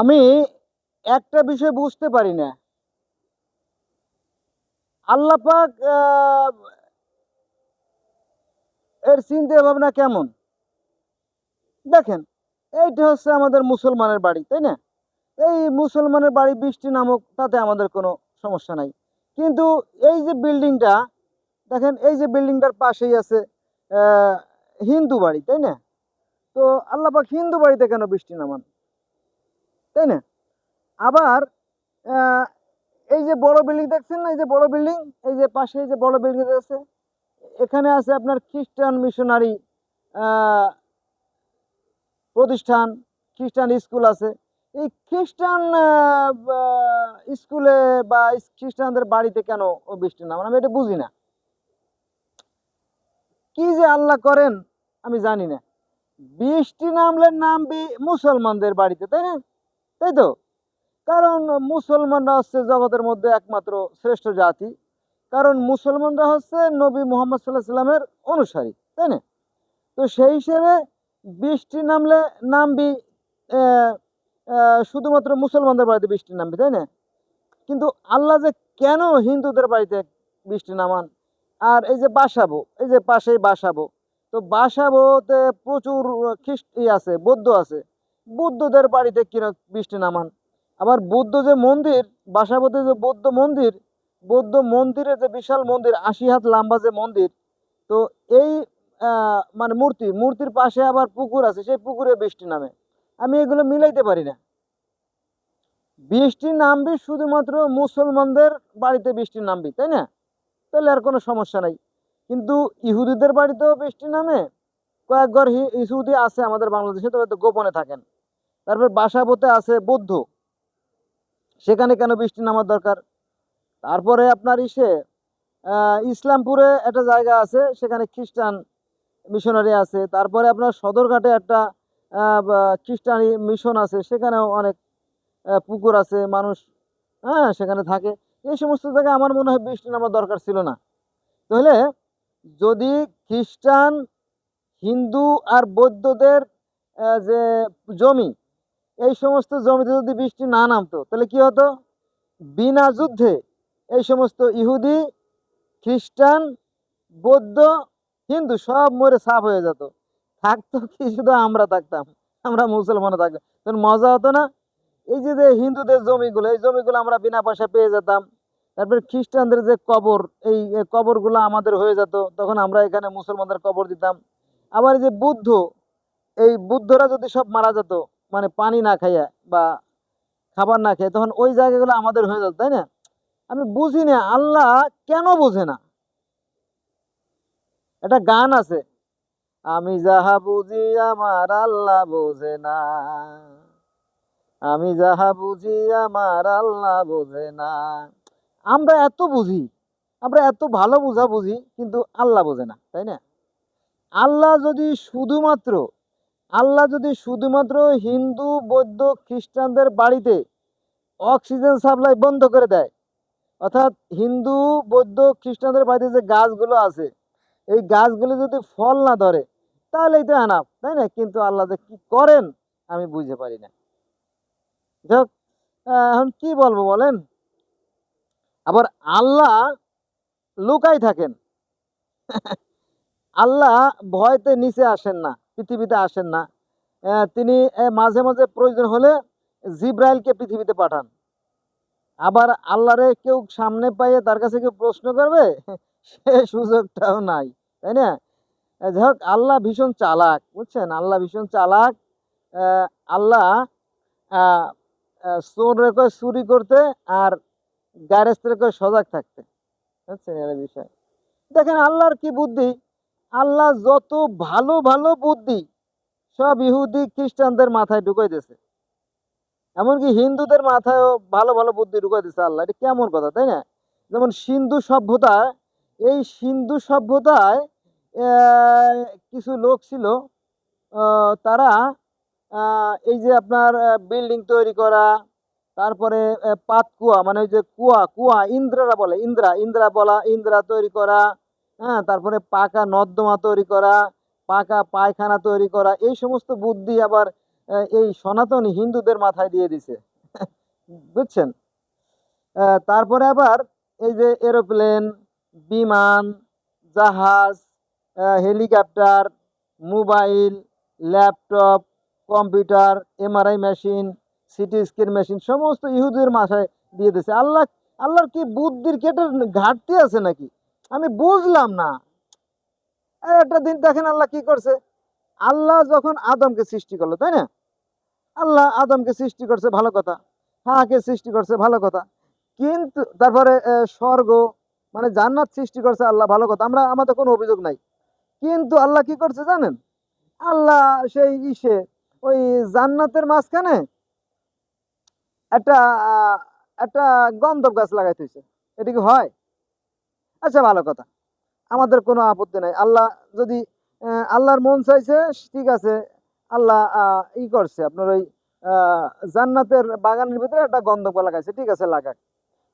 আমি একটা বিষয় বুঝতে পারি না। আল্লাহ পাক আহ, এর চিন্তা ভাবনা কেমন? দেখেন এইটা হচ্ছে আমাদের মুসলমানের বাড়ি তাই না? এই মুসলমানের বাড়ি বৃষ্টি নামক তাতে আমাদের কোনো সমস্যা নাই। কিন্তু এই যে বিল্ডিংটা দেখেন এই যে বিল্ডিংটার পাশেই আছে হিন্দু বাড়ি তাই না? তো আল্লাপাক হিন্দু বাড়িতে কেন বৃষ্টি নামান? তাই না? আবার এই যে বড় বিল্ডিং দেখছেন না? এই যে বড় বিল্ডিং, এই যে পাশে এই যে বড় বিল্ডিং আছে এখানে আছে আপনার খ্রিস্টান মিশনারি প্রতিষ্ঠান, খ্রিস্টান স্কুল আছে। এই খ্রিস্টান স্কুলে বা খ্রিস্টানদের বাড়িতে কেন বৃষ্টি নামান আমি এটা বুঝি না। কি যে আল্লাহ করেন, আমি জানি না। বৃষ্টি নামলে নামবি মুসলমানদের বাড়িতে, তাই না? তাই তো? কারণ মুসলমানরা হচ্ছে জগতের মধ্যে একমাত্র শ্রেষ্ঠ জাতি। কারণ মুসলমানরা হচ্ছে নবী মোহাম্মদ সাল্লাহ সাল্লামের অনুসারী, তাই না? তো সেই হিসেবে বৃষ্টি নামলে নামবি শুধুমাত্র মুসলমানদের বাড়িতে বৃষ্টি নামবি, তাই না? কিন্তু আল্লাহ যে কেন হিন্দুদের বাড়িতে বৃষ্টি নামান? আর এই যে বাসাবো, এই যে পাশেই বাসাবো, তো বাসাবোতে প্রচুর খ্রিস্ট আছে, বৌদ্ধ আছে। বুদ্ধদের বাড়িতে কিরক বৃষ্টি নামান। আবার বৌদ্ধ যে মন্দির বাসাবোতে যে বৌদ্ধ মন্দির, বৌদ্ধ মন্দিরে যে বিশাল মন্দির, আশি হাত লম্বা যে মন্দির, তো এই মানে মূর্তি, মূর্তির পাশে আবার পুকুর আছে, সেই পুকুরে বৃষ্টি নামে। আমি এগুলো মিলাইতে পারি না। বৃষ্টি নামবি শুধুমাত্র মুসলমানদের বাড়িতে বৃষ্টি নামবি, তাই না? তাহলে আর কোনো সমস্যা নাই। কিন্তু ইহুদিদের বাড়িতেও বৃষ্টি নামে। কয়েক ঘর ইহুদি আছে আমাদের বাংলাদেশে, তবে তো গোপনে থাকেন। তারপর বাসাবোতে আছে বৌদ্ধ। সেখানে কেন বৃষ্টি নামার দরকার? তারপরে আপনার ইসে ইসলামপুরে একটা জায়গা আছে, সেখানে খ্রিস্টান মিশনারি আছে। তারপরে আপনার সদরঘাটে একটা খ্রিস্টানি মিশন আছে, সেখানেও অনেক পুকুর আছে, মানুষ হ্যাঁ সেখানে থাকে। এই সমস্ত জায়গায় আমার মনে হয় বৃষ্টি নামার দরকার ছিল না। তাহলে যদি খ্রিস্টান, হিন্দু আর বৌদ্ধদের যে জমি এই সমস্ত জমিতে যদি বৃষ্টি না নামতো, তাহলে কি হতো? বিনা যুদ্ধে এই সমস্ত ইহুদি, খ্রিস্টান, বৌদ্ধ, হিন্দু সব মরে সাফ হয়ে যেত। থাকতো কি শুধু আমরা থাকতাম, আমরা মুসলমান থাকতাম। তখন মজা হতো না? এই যে যে হিন্দুদের জমিগুলো, এই জমিগুলো আমরা বিনা পয়সা পেয়ে যেতাম। তারপরে খ্রিস্টানদের যে কবর, এই কবরগুলো আমাদের হয়ে যেত। তখন আমরা এখানে মুসলমানদের কবর দিতাম। আবার এই যে বুদ্ধ, এই বুদ্ধরা যদি সব মারা যেত মানে পানি না খাইয়া বা খাবার না খেয়ে, তখন ওই জায়গাগুলো আমাদের হয়ে যেত তাই না? আমি বুঝি না, আল্লাহ কেন বুঝে না? একটা গান আছে, আমি যাহা বুঝি আমার আল্লাহ বোঝে না। আমি যাহা বুঝি আমার আল্লাহ বোঝে না। আমরা এত বুঝি, আমরা এত ভালো বুঝা বুঝি কিন্তু আল্লাহ বোঝে না, তাই না? আল্লাহ যদি শুধুমাত্র আল্লাহ যদি শুধুমাত্র হিন্দু, বৌদ্ধ, খ্রিস্টানদের বাড়িতে অক্সিজেন সাপ্লাই বন্ধ করে দেয়, অর্থাৎ হিন্দু, বৌদ্ধ, খ্রিস্টানদের বাড়িতে যে গাছগুলো আছে, এই গাছগুলো যদি ফল না ধরে, তাহলেই তো আনাপ, তাই না? কিন্তু আল্লাহ যে কি করেন, আমি বুঝতে পারি না। যাক এখন কি বলব বলেন? আবার আল্লাহ লুকাই থাকেন। আল্লাহ ভয়তে নিচে আসেন না। পৃথিবীতে আসেন না। তিনি মাঝে মাঝে প্রয়োজন হলে জিব্রাইলকে পৃথিবীতে পাঠান। আবার আল্লাহরে কেউ সামনে পাইয়ে তার কাছে কেউ প্রশ্ন করবে, সে সুযোগটাও নাই, তাই না? যাই হোক, আল্লাহ ভীষণ চালাক, বুঝছেন? আল্লাহ ভীষণ চালাক। আল্লাহ চোর রেখে চুরি করতে আর গ্যারেজ রেখে সজাগ থাকতে। বুঝছেন এর বিষয়? দেখেন আল্লাহর কি বুদ্ধি? আল্লাহ যত ভালো ভালো বুদ্ধি, সব ইহুদি খ্রিস্টানদের মাথায় ঢুকাই দিয়েছে। এমনকি হিন্দুদের মাথায়ও ভালো ভালো বুদ্ধি ঢুকাই দিয়েছে আল্লাহ। এটা কেমন কথা, তাই না? যেমন সিন্ধু সভ্যতা, এই সিন্ধু সভ্যতায় কিছু লোক ছিল তারা এই যে আপনার বিল্ডিং তৈরি করা, তারপরে পাতকুয়া মানে ওই যে কুয়া কুয়া, ইন্দ্রারা বলে, ইন্দ্রা ইন্দ্রা বলা, ইন্দ্রা তৈরি করা হ্যাঁ তারপরে পাকা নর্দমা তৈরি করা, পাকা পায়খানা তৈরি করা, এই সমস্ত বুদ্ধি আবার এই সনাতনী হিন্দুদের মাথায় দিয়ে দিছে। বুঝছেন? তারপরে আবার এই যে এরোপ্লেন, বিমান, জাহাজ helicopter, mobile, laptop, computer, MRI machine, CT scan machine, সমস্ত ইহুদের মাথায় দিয়ে দিয়েছে আল্লাহ, আল্লাহর কি বুদ্ধির কেটের ঘাটতি আছে নাকি? আমি বুঝলাম না। একটা দিন দেখেন আল্লাহ কি করছে? আল্লাহ যখন আদমকে সৃষ্টি করল, তাই না? আল্লাহ আদমকে সৃষ্টি করছে ভালো কথা, হাকে সৃষ্টি করছে ভালো কথা। কিন্তু তারপরে স্বর্গ মানে জান্নাত সৃষ্টি করছে আল্লাহ ভালো কথা। আমরা, আমাদের কোনো অভিযোগ নাই। কিন্তু আল্লাহ কি করছে জানেন? আল্লাহ সেই ইসে, ওই জান্নাতের মাঝখানে একটা একটা গন্ধব গাছ লাগাই থইছে এটা কি হয়? আচ্ছা ভালো কথা। আমাদের কোনো আপত্তি নাই। আল্লাহ যদি আল্লাহর মন চাইছে, ঠিক আছে। আল্লাহ ই করছে। আপনার ওই জান্নাতের বাগানের ভিতরে একটা গন্ধব লাগাইছে। ঠিক আছে, লাগাক।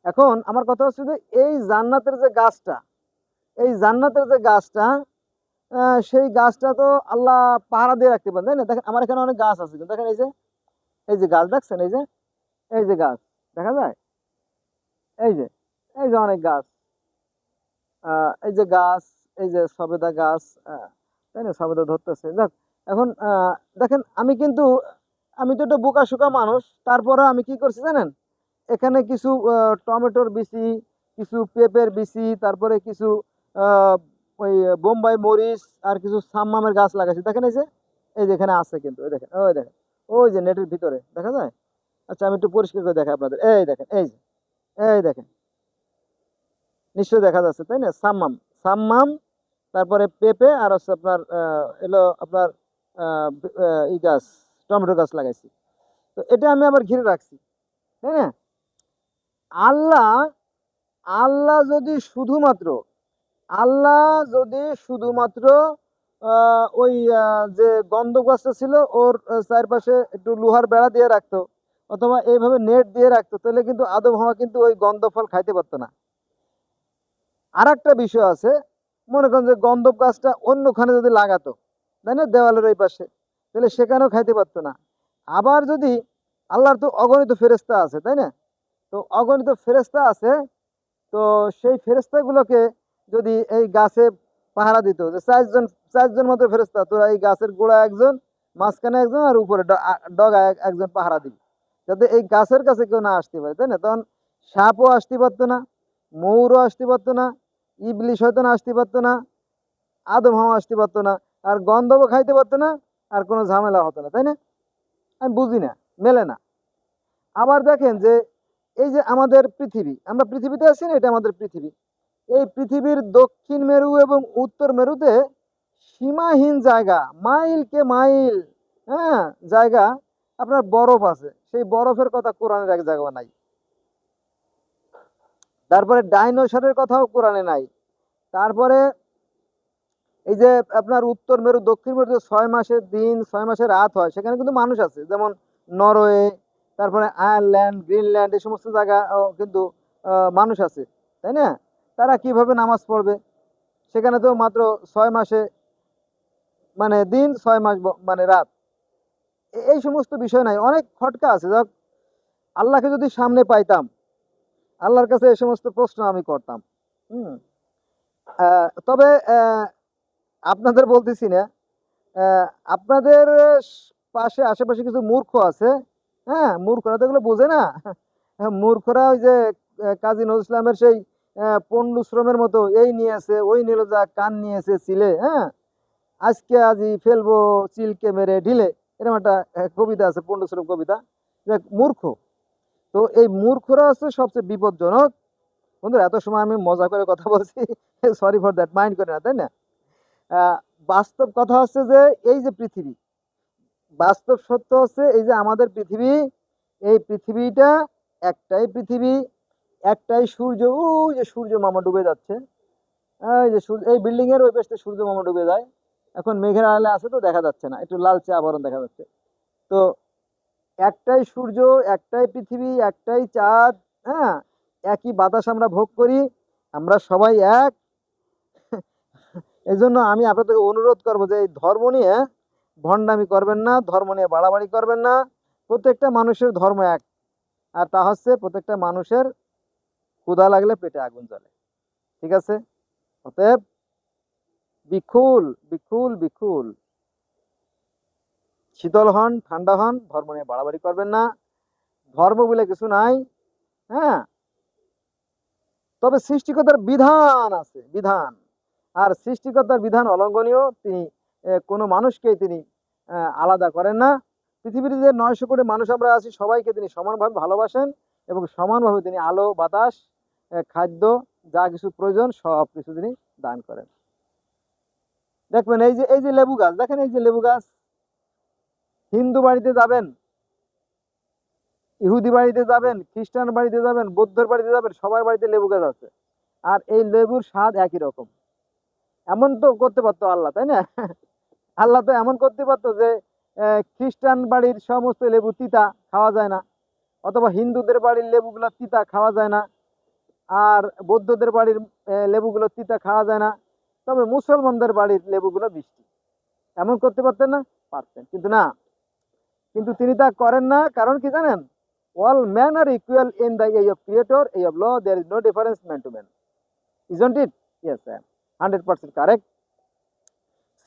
এখন আমার কথা হচ্ছে যে, এই জান্নাতের যে গাছটা, এই জান্নাতের যে গাছটা সেই গাছটা তো আল্লাহ পাহারা দিয়ে রাখতে পারেন, তাই না? দেখেন, আমার এখানে অনেক গাছ আছে। দেখেন, এই যে এই যে গাছ দেখছেন? এই যে এই যে গাছ, দেখা যায়? এই যে এই যে অনেক গাছ। এই যে গাছ, এই যে সবেদা গাছ তাই না? সবেদা ধরতেছে। যাক, এখন দেখেন, আমি কিন্তু, আমি তো একটা বোকা শোকা মানুষ, তারপরে আমি কি করছি জানেন? এখানে কিছু টমেটোর বিচি, কিছু পেঁপের বিচি, তারপরে কিছু ওই বোম্বাই মরিচ আর কিছু সাম্মামের গাছ লাগাইছি। দেখেন এই যে এই যে এখানে আছে কিন্তু ওই দেখেন ওই দেখেন, ওই যে নেটের ভিতরে, দেখা যায়? আচ্ছা আমি একটু পরিষ্কার করে দেখাই আপনাদের। এই দেখেন, এই যে, এই দেখেন নিশ্চয়ই দেখা যাচ্ছে, তাই না? সাম্মাম। সাম্মাম, তারপরে পেঁপে আর হচ্ছে আপনার এলো আপনার ই গাছ, টমেটো গাছ লাগাইছি। তো এটা আমি আবার ঘিরে রাখছি, তাই না? আল্লাহ আল্লাহ যদি শুধুমাত্র, আল্লাহ যদি শুধুমাত্র ওই যে গন্ধ গাছটা ছিল, ওর চারপাশে একটু লোহার বেড়া দিয়ে রাখতো, অথবা এইভাবে নেট দিয়ে রাখতো, তাহলে কিন্তু আদম হওয়া কিন্তু ওই গন্ধ ফল খাইতে পারতো না। আর একটা বিষয় আছে, মনে করেন যে গন্ধব গাছটা অন্যখানে যদি লাগাতো, তাই না? দেওয়ালের ওই পাশে, তাহলে সেখানেও খাইতে পারতো না। আবার যদি আল্লাহর তো অগণিত ফেরেস্তা আছে, তাই না? তো অগণিত ফেরেস্তা আছে, তো সেই ফেরেস্তাগুলোকে যদি এই গাছে পাহারা দিত, যে চারজন চারজন মতো ফেরেস্তা তোরা এই গাছের গোড়া একজন, মাঝখানে একজন আর উপরে ড- আ- এক- একজন পাহারা দিবি, যাতে এই গাছের কাছে কেউ না আসতে পারে, তাই না? তখন সাপও আসতে পারতো না ময়ূরও আসতে পারতো না ইবলিশ হয়তো না আসতে পারতো না, আদম হাওয়া আসতে পারতো না, আর গন্ধবও খাইতে পারতো না, আর কোনো ঝামেলা হতো না, তাই না? আমি বুঝি না, মেলে না। আবার দেখেন যে এই যে আমাদের পৃথিবী, আমরা পৃথিবীতে আছি না, এটা আমাদের পৃথিবী। এই পৃথিবীর দক্ষিণ মেরু এবং উত্তর মেরুতে সীমাহীন জায়গা, মাইল কে মাইল হ্যাঁ জায়গা আপনার বরফ আছে। সেই বরফের কথা কোরআনের এক জায়গা নাই। তারপরে ডাইনোসরের কথাও কোরআনে নাই। তারপরে এই যে আপনার উত্তর, মেরু, দক্ষিণ মেরু ছয় মাসের দিন, ছয় মাসের রাত হয়, সেখানে কিন্তু মানুষ আছে। যেমন নরওয়ে, তারপরে আয়ারল্যান্ড, গ্রিনল্যান্ড, এই সমস্ত জায়গা কিন্তু মানুষ আছে। তাই না? তারা কীভাবে নামাজ পড়বে? সেখানে তো মাত্র ছয় মাসে মানে দিন, ছয় মাস মানে রাত। এই সমস্ত বিষয় নাই। অনেক খটকা আছে। যাক, আল্লাহকে যদি সামনে পাইতাম আল্লাহর কাছে এই সমস্ত প্রশ্ন আমি করতাম। হুম। তবে আপনাদের বলতেছি না। আপনাদের পাশে আশেপাশে কিছু মূর্খ আছে। হ্যাঁ মূর্খরা তো এগুলো বোঝে না। হ্যাঁ, মূর্খরা ওই যে কাজী নজরুল ইসলামের সেই পণ্ডু শ্রমের মতো এই নিয়েছে ওই নিল যা কান নিয়েছে চিলে হ্যাঁ। আজকে আজি ফেলব চিলকে মেরে ঢিলে। এরকম একটা কবিতা আছে পন্ডু শ্রম কবিতা। মূর্খ। তো এই মূর্খরা হচ্ছে সবচেয়ে বিপজ্জনক। বন্ধুরা, এত সময় আমি মজা করে কথা বলছি সরি ফর দ্যাট মাইন্ড করে না, তাই না? বাস্তব কথা হচ্ছে যে, এই যে পৃথিবী, বাস্তব সত্য হচ্ছে এই যে আমাদের পৃথিবী, এই পৃথিবীটা একটাই পৃথিবী, একটাই সূর্য, ওই যে সূর্য মামা ডুবে যাচ্ছে, এই যে সূর্য, এই বিল্ডিং এর ওই পাশে সূর্য মামা ডুবে যায়, এখন মেঘের আড়ালে আছে তো, দেখা যাচ্ছে না, একটু লালচে আবরণ দেখা যাচ্ছে। তো একটাই সূর্য, একটাই পৃথিবী, একটাই চাঁদ হ্যাঁ? একই বাতাস আমরা ভোগ করি, আমরা সবাই এক। এই জন্য আমি আপনাদের অনুরোধ করব যে এই ধর্ম নিয়ে ভণ্ডামি করবেন না, ধর্ম নিয়ে বাড়াবাড়ি করবেন না। প্রত্যেকটা মানুষের ধর্ম এক, আর তা হচ্ছে প্রত্যেকটা মানুষের ক্ষুধা লাগলে পেটে আগুন জ্বলে। ঠিক আছে? অতএব বিকুল বিকুল বিকুল শীতল হন, ঠান্ডা হন, ধর্ম নিয়ে বাড়াবাড়ি করবেন না। ধর্ম বলে কিছু নাই হ্যাঁ? তবে সৃষ্টিকর্তার বিধান আছে, বিধান। আর সৃষ্টিকর্তার বিধান অলঙ্ঘনীয়, তিনি কোনো মানুষকেই তিনি আলাদা করেন না। পৃথিবীতে যে নয়শো কোটি মানুষ আমরা আছি, সবাইকে তিনি সমানভাবে ভালোবাসেন এবং সমানভাবে তিনি আলো, বাতাস খাদ্য, যা কিছু প্রয়োজন, সব কিছু তিনি দান করেন। দেখবেন এই যে এই যে লেবু গাছ, দেখেন এই যে লেবু গাছ? হিন্দু বাড়িতে যাবেন, ইহুদি বাড়িতে যাবেন, খ্রিস্টান বাড়িতে যাবেন, বৌদ্ধর বাড়িতে যাবেন, সবার বাড়িতে লেবু গাছ আছে। আর এই লেবুর স্বাদ একই রকম। এমন তো করতে পারতো আল্লাহ, তাই না? আল্লাহ তো এমন করতে পারতো যে খ্রিস্টান বাড়ির সমস্ত লেবু তিতা খাওয়া যায় না, অথবা হিন্দুদের বাড়ির লেবুগুলো তিতা খাওয়া যায় না, আর বৌদ্ধদের বাড়ির লেবুগুলো তিতা খাওয়া যায় না, তবে মুসলমানদের বাড়ির লেবুগুলো মিষ্টি। এমন করতে পারতেন না? পারতেন। কিন্তু না কিন্তু তিনি তা করেন না, কারণ কি জানেন? All men are equal in the eye of creator eye of law, there is no difference man to man. Isn't it? Yes, sir. 100% correct.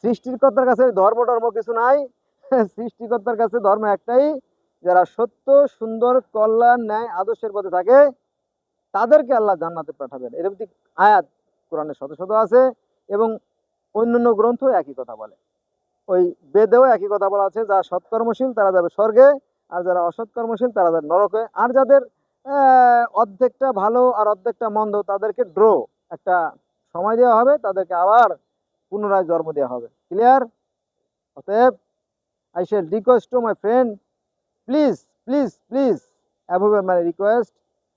সৃষ্টিকর্তার কাছে ধর্ম, টর্ম কিছু নাই। সৃষ্টিকর্তার কাছে ধর্ম একটাই, যারা সত্য, সুন্দর, কল্যাণ, ন্যায়, আদর্শের পথে থাকে, তাদেরকে আল্লাহ জান্নাতে পাঠাবেন। এর প্রতি আয়াত কোরআনের শত শত আছে এবং অন্যান্য গ্রন্থ একই কথা বলে। ওই বেদেও একই কথা বলা আছে, যারা সৎকর্মশীল তারা যাবে স্বর্গে, আর যারা অসৎকর্মশীল তারা যাবে নরকে। আর যাদের অর্ধেকটা ভালো আর অর্ধেকটা মন্দ, তাদেরকে ড্র, একটা সময় দেওয়া হবে, তাদেরকে আবার পুনরায় জন্ম দেওয়া হবে। ক্লিয়ার অতএব I shall request to my friend please please please above my request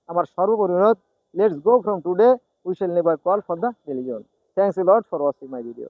আমার সর্বোপরি অনুরোধ let's go from today we shall never call for the religion thanks a lot for watching my video